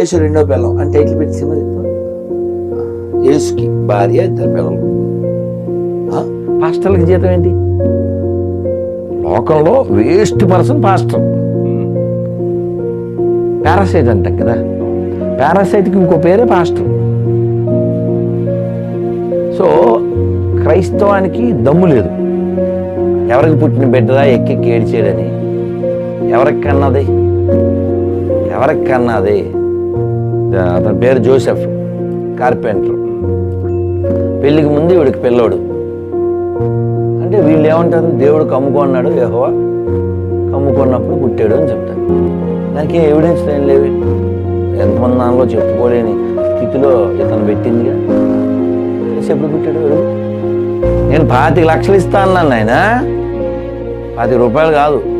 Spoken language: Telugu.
యేసు రెండో పిల్లం. అంటే టైటిల్ పెట్టి సినిమా చెప్తాం యేసుకి భార్య ఇద్దరు పిల్లలు? పాస్టర్లకి జీతం ఏంటి? లోకంలో వేస్ట్ పర్సన్ పాస్టర్. పారాసైట్ అంటాం కదా. పారాసైట్కి ఇంకో పేరే పాస్టర్. సో క్రైస్తవానికి దమ్ము లేదు. ఎవరికి పుట్టిన బిడ్డరా ఎక్కి ఏడిచేయడని ఎవరికి కన్నది? ఎవరికి కన్నది? అతని పేరు జోసెఫ్ కార్పెంటర్. పెళ్ళికి ముందు వీడికి పిల్లోడు. అంటే వీళ్ళు ఏమంటారు? దేవుడు కమ్ముకున్నాడు యెహోవా కమ్ముకున్నప్పుడు పుట్టాడు అని చెప్తారు. దానికి ఎవిడెన్స్ ఏం లేవు. ఎంతమంది దానిలో చెప్పుకోలేని స్థితిలో ఇతను పెట్టిందిగా. ఎప్పుడు పుట్టాడు నేను పాతిక లక్షలు ఇస్తా అన్నాను ఆయన పాతిక రూపాయలు కాదు.